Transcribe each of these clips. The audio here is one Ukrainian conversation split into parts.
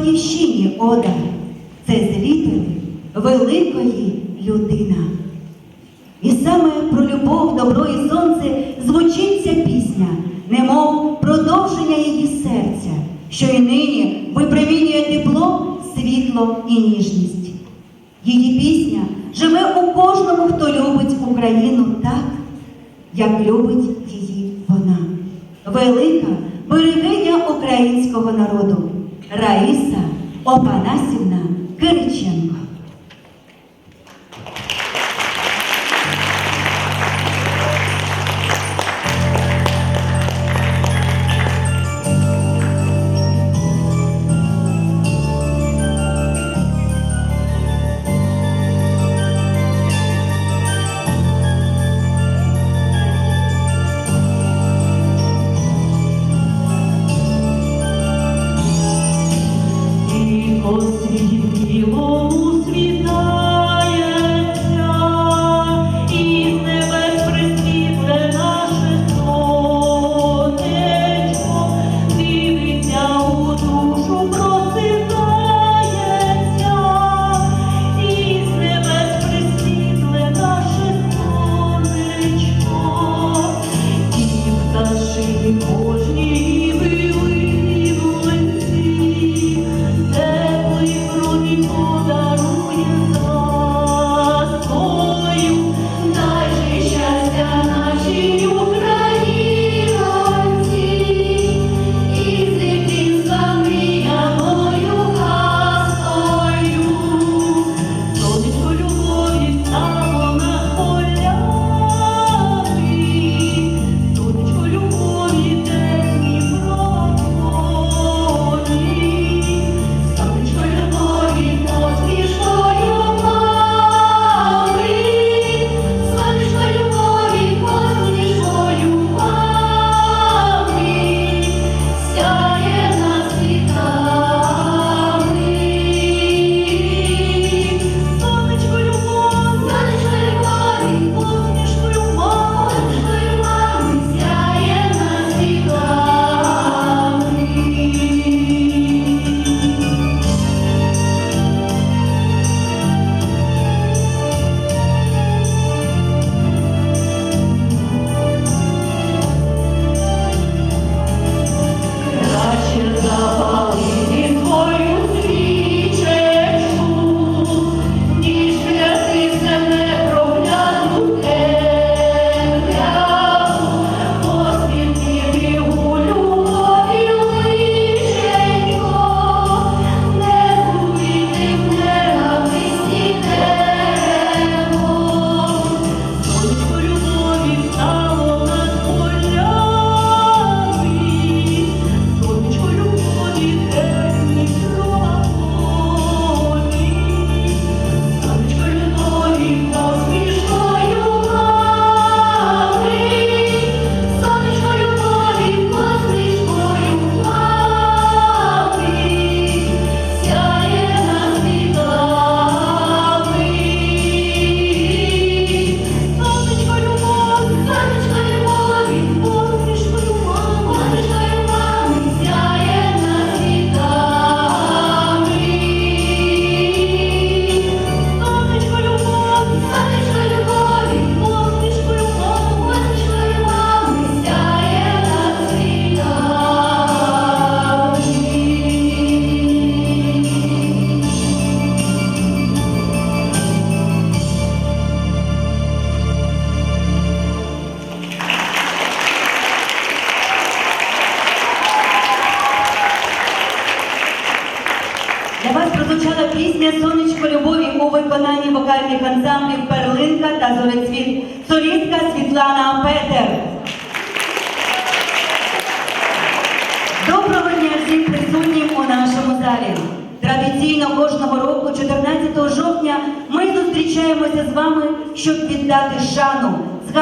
батьківщині ода, це звітові великої людина. І саме про любов, добро і сонце звучить ця пісня, немов продовження її серця, що і нині випромінює тепло, світло і ніжність. Її пісня живе у кожному, хто любить Україну так, як любить її вона, велика берегиня українського народу. Раиса Опанасівна Кириченко.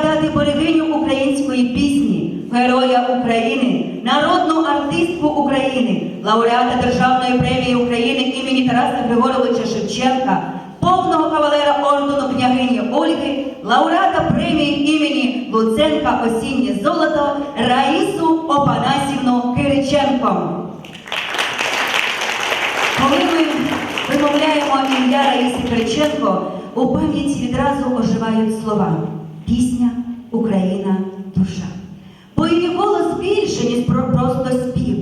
згадати берегиню української пісні, героя України, народну артистку України, лауреата Державної премії України імені Тараса Григоровича Шевченка, повного кавалера ордену княгині Ольги, лауреата премії імені Луценка Осіннє Золото Раїсу Опанасівну Кириченко. Коли ми вимовляємо ім'я Раїси Кириченко, у пам'яті відразу оживають слова пісня, Україна, душа. Бо її голос більше, ніж про просто спів.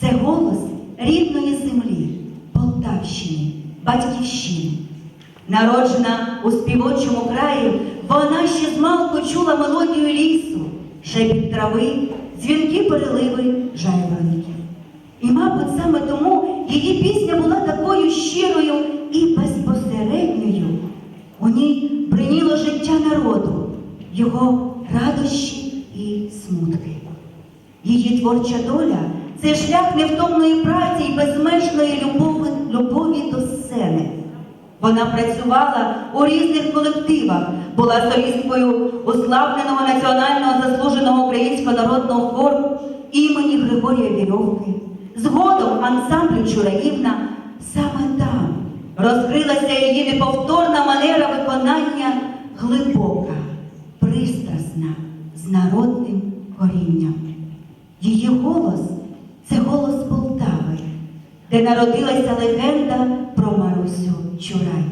Це голос рідної землі, Полтавщини, батьківщини. Народжена у співочому краї, вона ще змалку чула мелодію лісу, шепіт трави, дзвінки переливи жайворонків. І, мабуть, саме тому її пісня була такою щирою і безпосередньою. У ній бриніло життя народу, його радощі і смутки. Її творча доля це шлях невтомної праці і безмежної любові, любові до сцени. Вона працювала у різних колективах, була солісткою уславленого національного заслуженого українського народного хору імені Григорія Вірьовки. Згодом ансамблю Чураївна саме там розкрилася її неповторна манера виконання глибока, пристрасна, з народним корінням. Її голос це голос Полтави, де народилася легенда про Марусю Чурай.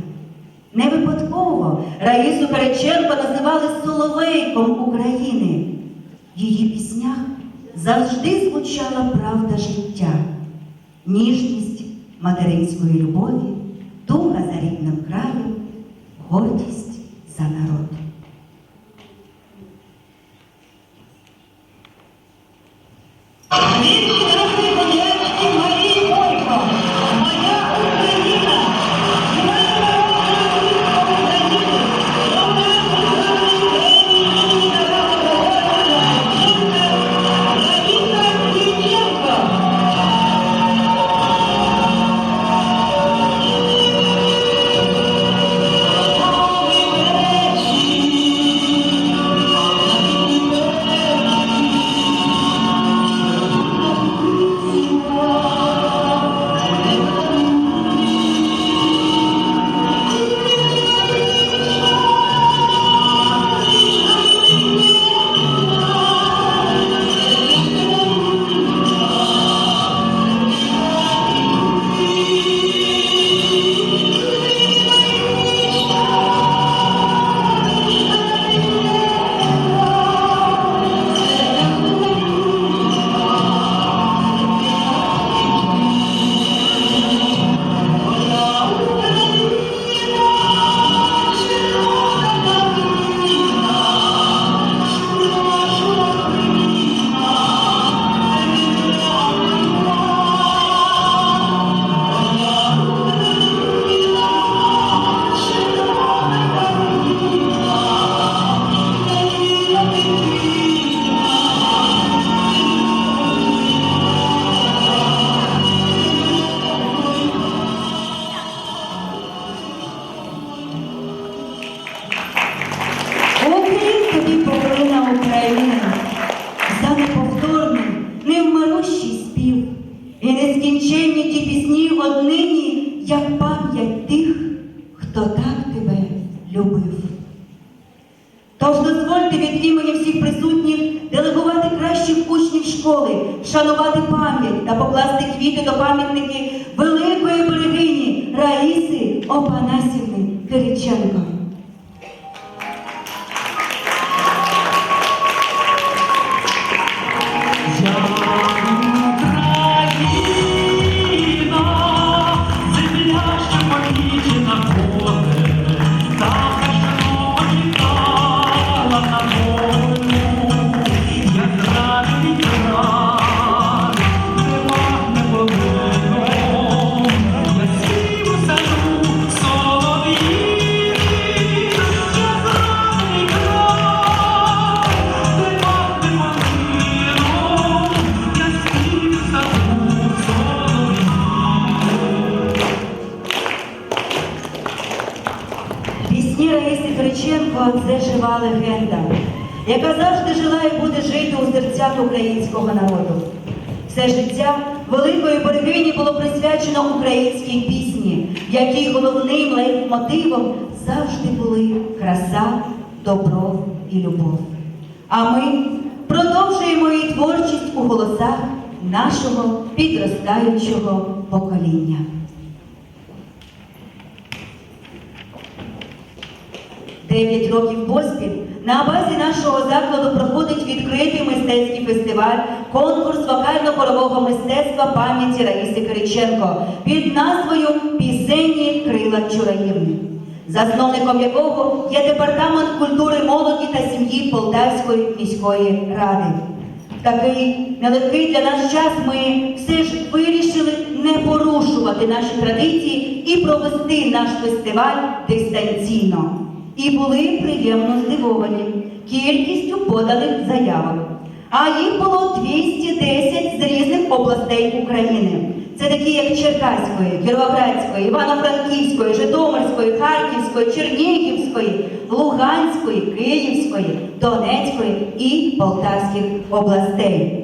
Не випадково Раїсу Кириченко називали Соловейком України. В її піснях завжди звучала правда життя, ніжність материнської любові, туга за рідним краєм, гордість за народ. Amen. Нескінченні ті пісні однині, як пам'ять тих, хто так тебе любив. Тож дозвольте від імені всіх присутніх делегувати кращих учнів школи, вшанувати пам'ять та покласти квіти до пам'ятники великої берегині Раїси Опанасівни Кириченко. Яка завжди жила і буде жити у серцях українського народу. Все життя великої берегині було присвячено українській пісні, в якій головним лейтмотивом завжди були краса, добро і любов. А ми продовжуємо її творчість у голосах нашого підростаючого покоління. Дев'ять років поспіль на базі нашого закладу проходить відкритий мистецький фестиваль, конкурс вокально-хорового мистецтва пам'яті Раїси Кириченко під назвою Пісенні крила Чураївни, засновником якого є департамент культури молоді та сім'ї Полтавської міської ради. Такий нелегкий для нас час ми все ж вирішили не порушувати наші традиції і провести наш фестиваль дистанційно. І були приємно здивовані кількістю поданих заявок. А їх було 210 з різних областей України. Це такі, як Черкаської, Кіровоградської, Івано-Франківської, Житомирської, Харківської, Чернігівської, Луганської, Київської, Донецької і Полтавських областей.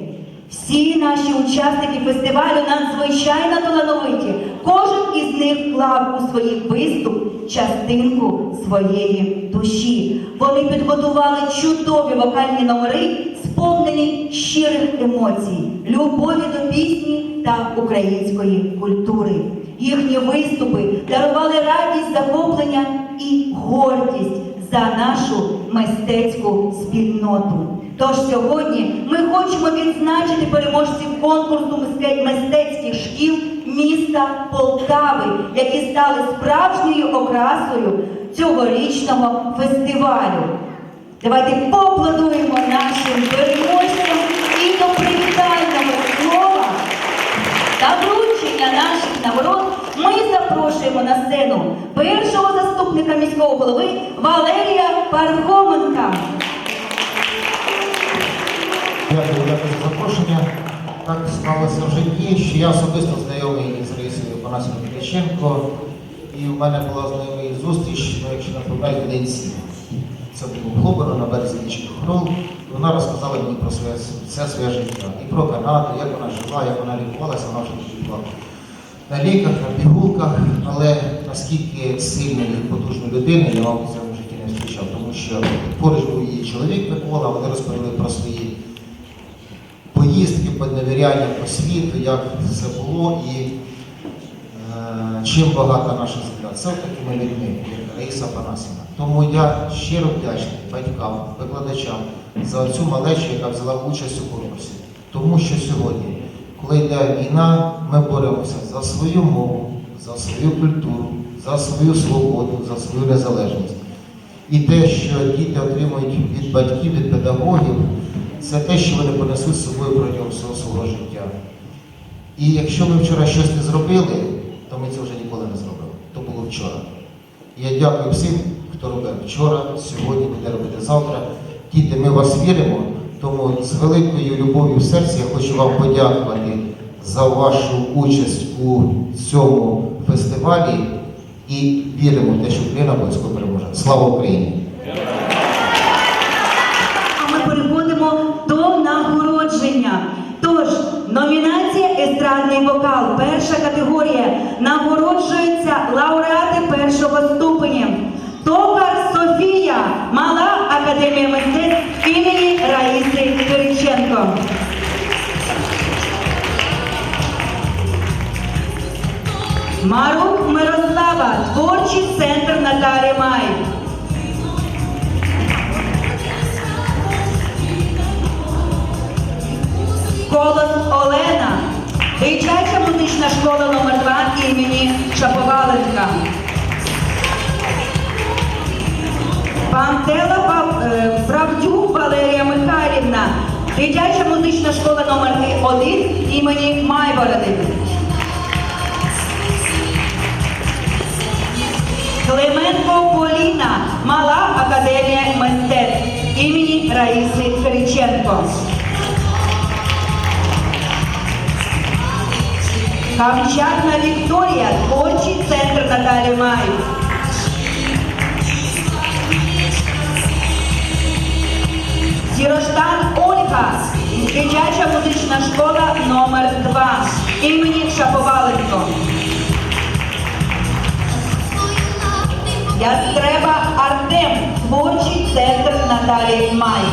Всі наші учасники фестивалю надзвичайно талановиті. Кожен із них вклав у свій виступ частинку своєї душі. Вони підготували чудові вокальні номери, сповнені щирих емоцій, любові до пісні та української культури. Їхні виступи дарували радість, захоплення і гордість за нашу мистецьку спільноту. Тож сьогодні ми хочемо відзначити переможців конкурсу мистецьких шкіл міста Полтави, які стали справжньою окрасою цьогорічного фестивалю. Давайте поаплодуємо нашим переможцям і до привітального слова та вручення наших нагород ми запрошуємо на сцену першого заступника міського голови Валерія Пархоменка. Дякую, дякую за запрошення. Так склалося вже дні, що я особисто знайомий з Раїсою Панасівною Кириченко, і в мене була знайомий зустріч, ну, якщо не помиляюсь, в день сім. Це було в на березі річки Хрол. Вона розказала мені про своє все своє життя. І про Канаду, як вона жила, як вона лікувалася, вона вже була на ліках, на пігулках, але наскільки сильної і потужної людини я, мабуть, в цьому житті не зустрічав, тому що поруч був її чоловік Микола, вони розповіли про свої поїздки, подневіряння по світу, як це було і е, чим багата наша земля. Це такими людьми, як Раїса Панасівна. Тому я щиро вдячний батькам, викладачам за цю малечу, яка взяла участь у конкурсі. Тому що сьогодні, коли йде війна, ми боремося за свою мову, за свою культуру, за свою свободу, за свою незалежність. І те, що діти отримують від батьків, від педагогів, це те, що вони понесуть з собою протягом всього свого життя. І якщо ми вчора щось не зробили, то ми це вже ніколи не зробили. То було вчора. Я дякую всім, хто робив вчора, сьогодні буде робити завтра. Діти, ми вас віримо, тому з великою любов'ю в серці я хочу вам подякувати за вашу участь у цьому фестивалі і віримо в те, що Україна обов'язково переможе. Слава Україні! А ми переходимо до нагородження. Тож, номінація Естрадний вокал, перша категорія. Нагороджуються лауреати першого ступеня. Токар Софія, Мала Академія мистецтв імені Раїси Кириченко. Марук Мирослава, творчий центр Наталі Май. Дитяча музична школа номер 2 імені Шаповаленка. Пантела е, Правдюк Валерія Михайлівна, дитяча музична школа номер 1 імені Майбороди. Клименко Поліна, Мала Академія мистецтв імені Раїси Кириченко. Камчатна Вікторія, творчий центр Наталі Май. Сіроштан Ольга, дитяча музична школа номер 2 імені Шаповаленко. Ястреба Артем, творчий центр Наталії Май.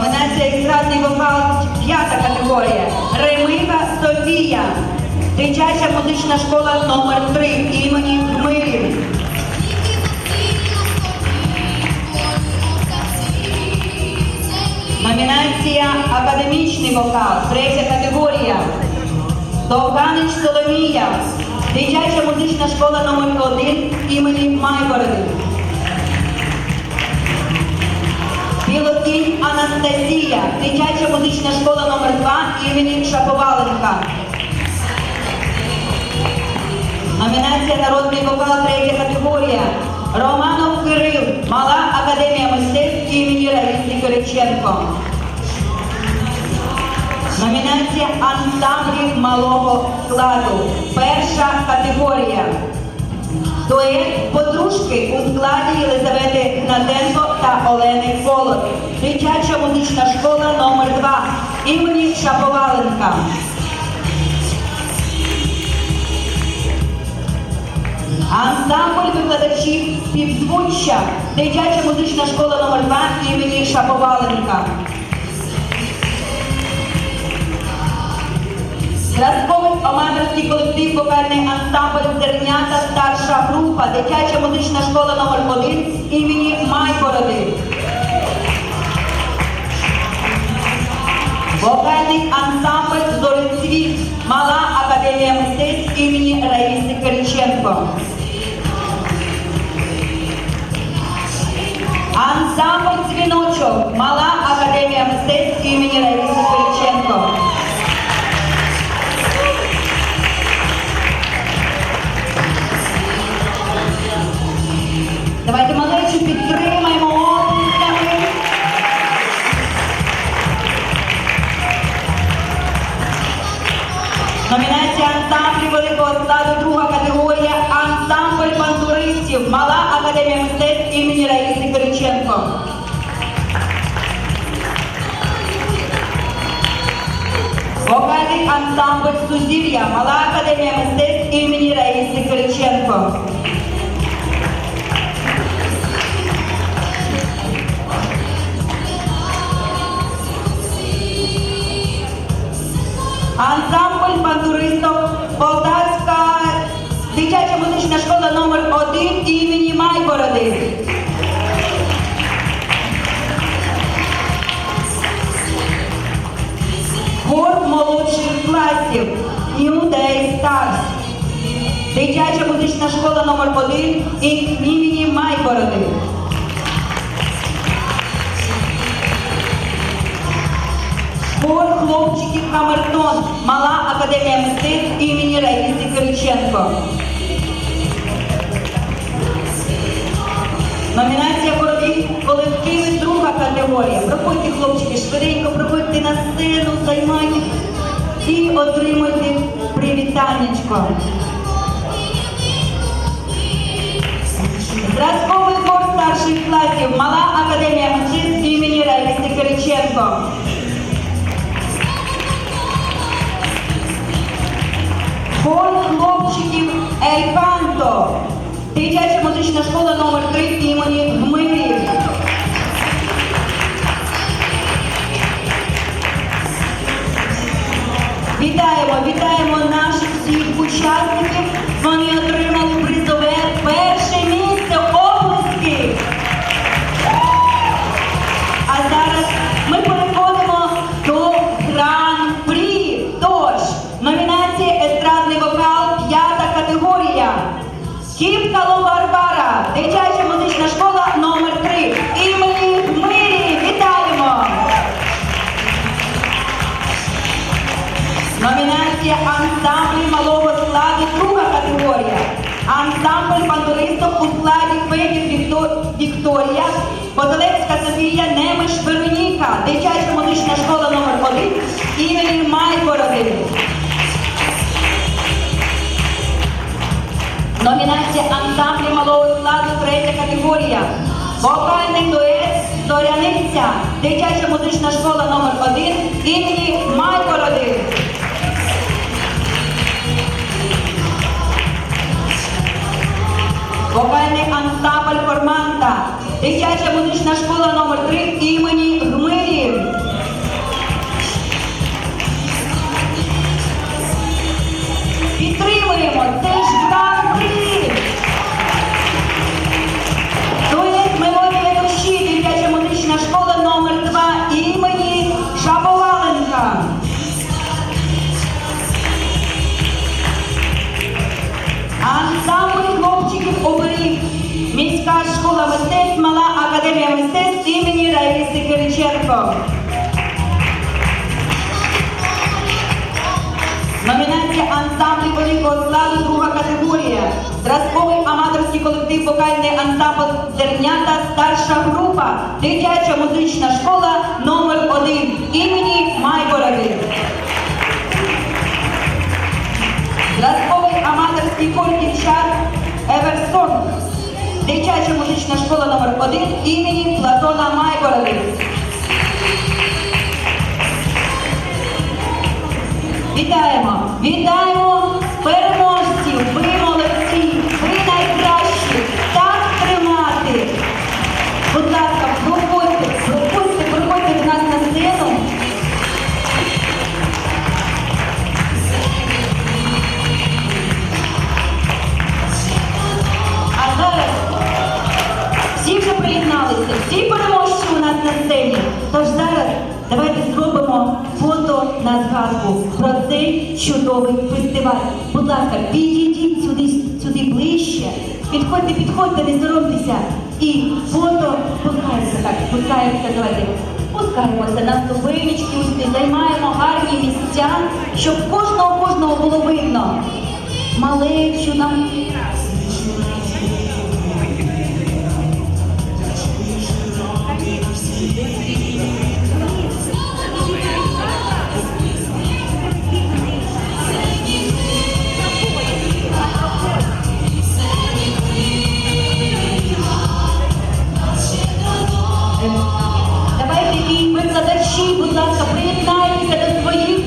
Номінація естрадний вокал, п'ята категорія. Ремига Софія. Дитяча музична школа номер 3 імені Гмирів. Номінація Академічний вокал, третя категорія. Довганич Соломія. Дитяча музична школа номер 1 імені Майбороди. Білокінь Анастасія, дитяча музична школа номер 2 імені Шаповаленка. Номінація Народний вокал, третя категорія. Романов Кирил, Мала Академія мистецтв імені Раїси Кириченко. Номінація ансамблів малого складу. Перша категорія. Дует подружки у складі Єлизавети Гнатенко та Олени Колот. Дитяча музична школа номер 2 імені Шаповаленка. Ансамбль викладачів співзвуччя. Дитяча музична школа номер 2 імені Шаповаленка. Зразковий аматорський колектив вокальний ансамбль Зернята старша група, дитяча музична школа номер 1 імені Майбороди. Вокальний ансамбль Зорицвіт, Мала Академія мистецтв імені Раїси Кириченко. Ансамбль Дзвіночок, Мала Академія мистецтв імені Раїси Кириченко. Давайте малечу підтримаємо оплесками. Номінація ансамблів великого складу, друга категорія ансамбль бандуристів, Мала Академія мистецтв імені Раїси Кириченко. Вокальний ансамбль Сузір'я, Мала Академія мистецтв імені Раїси Кириченко. Ансамбль бандуристів Полтавська дитяча музична школа номер 1 імені Майбороди. Хор молодших класів New Day Stars. Дитяча музична школа номер 1 імені Майбороди. Хор хлопчиків Камертон, Мала Академія мистецтв імені Раїси Кириченко. Номінація хорові колективи друга категорія. Проходьте, хлопчики, швиденько, проходьте на сцену, займайте і отримуйте привітаннячко. Зразковий хор старших класів, Мала Академія мистецтв імені Раїси Кириченко. Хор хлопчиків Ельфанто. Дитяча музична школа номер 3 імені Гмирів. Вітаємо, вітаємо наших всіх учасників. Вони отримали призове Номінація ансамбль малого складу, друга категорія. Ансамбль бандуристів у складі Федів Вікторія, Козелецька Софія, Немиш Вероніка, дитяча музична школа номер 1 імені Майбороди. Номінація ансамблі малого складу третя категорія. Вокальний дует Зоряниця. Дитяча музична школа номер 1 імені Майкороди. Вокальний ансамбль Форманта. Дитяча музична школа номер 3 імені Гмирі. Кириченко. Номінація ансамблі великого складу друга категорія. Зразковий аматорський колектив вокальний ансамбль Зернята старша група. Дитяча музична школа номер 1 імені Майбороди. Зразковий аматорський хор дівчат Еверсон. Дитяча музична школа номер 1 імені Платона Майбороди. Вітаємо! Вітаємо переможців! Ви молодці! Ви найкращі! Так тримати! Будь ласка, проходьте, проходьте, проходьте до нас на сцену. А зараз всі вже приєдналися, всі переможці у нас на сцені. Тож зараз давайте зробимо на згадку про цей чудовий фестиваль. Будь ласка, підійдіть сюди, сюди ближче. Підходьте, підходьте, не соромтеся. І фото спускається так, спускається, давайте. Спускаємося на ступенечки, займаємо гарні місця, щоб кожного кожного було видно. Малечу нам викладачі, будь ласка, приєднайтеся до своїх